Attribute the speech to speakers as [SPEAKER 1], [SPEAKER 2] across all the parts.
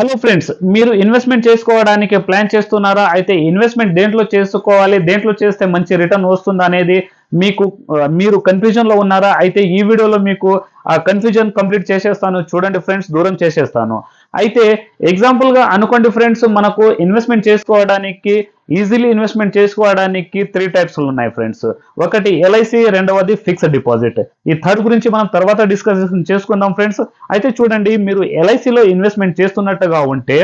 [SPEAKER 1] Hello friends మీరు investment చేసుకోవడానికి plan చేస్తున్నారా? అయితే ఇన్వెస్ట్మెంట్ దేంట్లో చేసుకోవాలి? దేంట్లో చేస్తే మంచి రిటర్న్ వస్తుంది అనేది మీకు మీరు కన్ఫ్యూజన్లో ఉన్నారా? అయితే ఈ వీడియోలో మీకు ఆ కన్ఫ్యూజన్ కంప్లీట్ చేసేస్తాను. చూడండి ఫ్రెండ్స్ దూరం చేసేస్తాను. అయితే ఎగ్జాంపుల్గా అనుకోండి ఫ్రెండ్స్ మనకు ఇన్వెస్ట్మెంట్ చేసుకోవడానికి ఈజీలీ ఇన్వెస్ట్మెంట్ చేసుకోవడానికి త్రీ టైప్స్ ఉన్నాయి ఫ్రెండ్స్. ఒకటి ఎల్ఐసి రెండవది ఫిక్స్డ్ డిపాజిట్. ఈ థర్డ్ గురించి మనం తర్వాత డిస్కషన్ చేసుకుందాం ఫ్రెండ్స్. అయితే చూడండి మీరు ఎల్ఐసిలో ఇన్వెస్ట్మెంట్ చేస్తున్నట్టుగా ఉంటే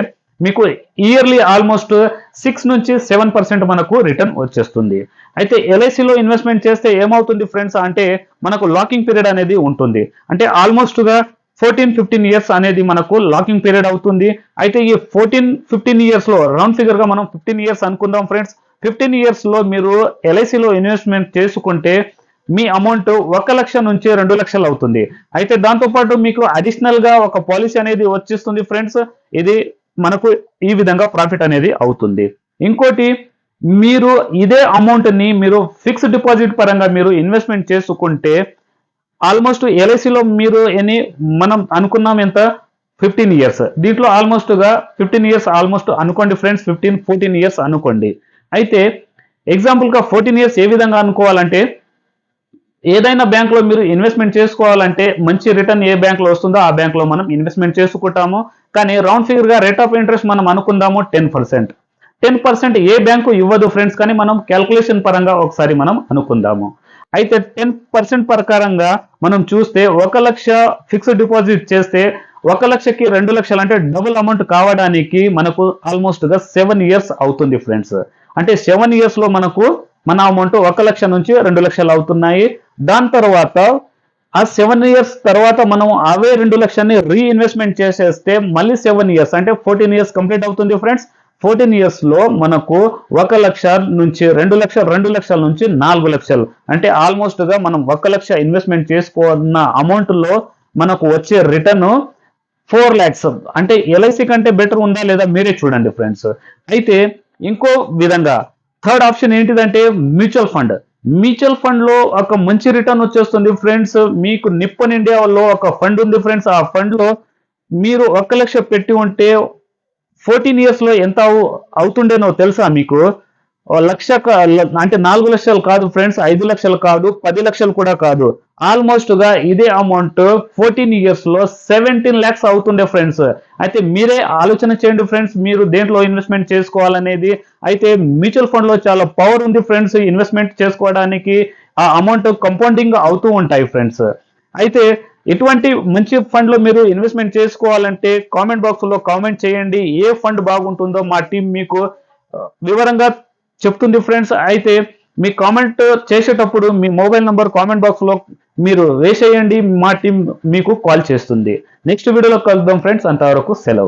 [SPEAKER 1] మీకు ఇయర్లీ ఆల్మోస్ట్ సిక్స్ నుంచి సెవెన్ పర్సెంట్ మనకు రిటర్న్ వచ్చేస్తుంది. అయితే ఎల్ఐసిలో ఇన్వెస్ట్మెంట్ చేస్తే ఏమవుతుంది ఫ్రెండ్స్? అంటే మనకు లాకింగ్ పీరియడ్ అనేది ఉంటుంది. అంటే ఆల్మోస్ట్గా ఫోర్టీన్ ఫిఫ్టీన్ ఇయర్స్ అనేది మనకు లాకింగ్ పీరియడ్ అవుతుంది. అయితే ఈ ఫోర్టీన్ ఫిఫ్టీన్ ఇయర్స్లో రౌండ్ ఫిగర్గా మనం ఫిఫ్టీన్ ఇయర్స్ అనుకుందాం ఫ్రెండ్స్. ఫిఫ్టీన్ ఇయర్స్లో మీరు ఎల్ఐసిలో ఇన్వెస్ట్మెంట్ చేసుకుంటే మీ అమౌంట్ ఒక లక్ష నుంచి రెండు లక్షలు అవుతుంది. అయితే దాంతోపాటు మీకు అడిషనల్గా ఒక పాలసీ అనేది వచ్చేస్తుంది ఫ్రెండ్స్. ఇది మనకు ఈ విధంగా ప్రాఫిట్ అనేది అవుతుంది. ఇంకోటి మీరు ఇదే అమౌంట్ని మీరు ఫిక్స్డ్ డిపాజిట్ పరంగా మీరు ఇన్వెస్ట్మెంట్ చేసుకుంటే ఆల్మోస్ట్ ఎల్ఐసిలో మీరు ఎన్ని మనం అనుకున్నాం ఎంత? Fifteen years. దీంట్లో ఆల్మోస్ట్గా ఫిఫ్టీన్ ఇయర్స్ ఆల్మోస్ట్ అనుకోండి ఫ్రెండ్స్ ఫిఫ్టీన్ ఫోర్టీన్ ఇయర్స్ అనుకోండి. అయితే ఎగ్జాంపుల్గా ఫోర్టీన్ ఇయర్స్ ఏ విధంగా అనుకోవాలంటే ఏదైనా బ్యాంకులో మీరు ఇన్వెస్ట్మెంట్ చేసుకోవాలంటే మంచి రిటర్న్ ఏ బ్యాంక్లో వస్తుందో ఆ బ్యాంకులో మనం ఇన్వెస్ట్మెంట్ చేసుకుంటాము. కానీ రౌండ్ ఫిగర్గా రేట్ ఆఫ్ ఇంట్రెస్ట్ మనం అనుకుందాము టెన్ పర్సెంట్. టెన్ పర్సెంట్ ఏ బ్యాంకు ఇవ్వదు ఫ్రెండ్స్ కానీ మనం క్యాల్కులేషన్ పరంగా ఒకసారి మనం అనుకుందాము. అయితే టెన్ పర్సెంట్ ప్రకారంగా మనం చూస్తే ఒక లక్ష ఫిక్స్డ్ డిపాజిట్ చేస్తే ఒక లక్షకి రెండు లక్షలు అంటే డబుల్ అమౌంట్ కావడానికి మనకు ఆల్మోస్ట్గా సెవెన్ ఇయర్స్ అవుతుంది ఫ్రెండ్స్. అంటే సెవెన్ ఇయర్స్లో మనకు మన అమౌంట్ ఒక లక్ష నుంచి రెండు లక్షలు అవుతున్నాయి. దాని తర్వాత ఆ సెవెన్ ఇయర్స్ తర్వాత మనం అవే రెండు లక్షల్ని రీఇన్వెస్ట్మెంట్ చేసేస్తే మళ్ళీ సెవెన్ ఇయర్స్ అంటే ఫోర్టీన్ ఇయర్స్ కంప్లీట్ అవుతుంది ఫ్రెండ్స్. ఫోర్టీన్ ఇయర్స్లో మనకు ఒక లక్ష నుంచి రెండు లక్షలు రెండు లక్షల నుంచి నాలుగు లక్షలు. అంటే ఆల్మోస్ట్గా మనం ఒక లక్ష ఇన్వెస్ట్మెంట్ చేసుకున్న అమౌంట్లో మనకు వచ్చే రిటర్న్ ఫోర్ ల్యాక్స్ అంటే ఎల్ఐసి కంటే బెటర్ ఉందా లేదా మీరే చూడండి ఫ్రెండ్స్ అయితే ఇంకో విధంగా థర్డ్ ఆప్షన్ ఏంటిదంటే మ్యూచువల్ ఫండ్ మ్యూచువల్ ఫండ్లో ఒక మంచి రిటర్న్ వచ్చేస్తుంది ఫ్రెండ్స్ మీకు నిప్పన్ ఇండియాలో ఒక ఫండ్ ఉంది ఫ్రెండ్స్ ఆ ఫండ్లో మీరు ఒక లక్ష పెట్టి ఉంటే ఫోర్టీన్ ఇయర్స్లో ఎంత అవు- అవుతుండేనో తెలుసా మీకు? లక్ష అంటే నాలుగు లక్షలు కాదు ఫ్రెండ్స్ ఐదు లక్షలు కాదు పది లక్షలు కూడా కాదు. ఆల్మోస్ట్గా ఇదే అమౌంట్ ఫోర్టీన్ ఇయర్స్లో సెవెంటీన్ ల్యాక్స్ అవుతుండే ఫ్రెండ్స్. అయితే మీరే ఆలోచన చేయండి ఫ్రెండ్స్ మీరు దేంట్లో ఇన్వెస్ట్మెంట్ చేసుకోవాలనేది. అయితే మ్యూచువల్ ఫండ్లో చాలా పవర్ ఉంది ఫ్రెండ్స్ ఇన్వెస్ట్మెంట్ చేసుకోవడానికి. ఆ అమౌంట్ కంపౌండింగ్ అవుతూ ఉంటాయి ఫ్రెండ్స్. అయితే ఎటువంటి మంచి ఫండ్లో మీరు ఇన్వెస్ట్మెంట్ చేసుకోవాలంటే కామెంట్ బాక్స్లో కామెంట్ చేయండి. ఏ ఫండ్ బాగుంటుందో మా టీం మీకు వివరంగా చెప్తుంది ఫ్రెండ్స్. అయితే మీ కామెంట్ చేసేటప్పుడు మీ మొబైల్ నంబర్ కామెంట్ బాక్స్లో మీరు వేసేయండి. మా టీం మీకు కాల్ చేస్తుంది. నెక్స్ట్ వీడియోలో కలుద్దాం ఫ్రెండ్స్. అంతవరకు సెలవు.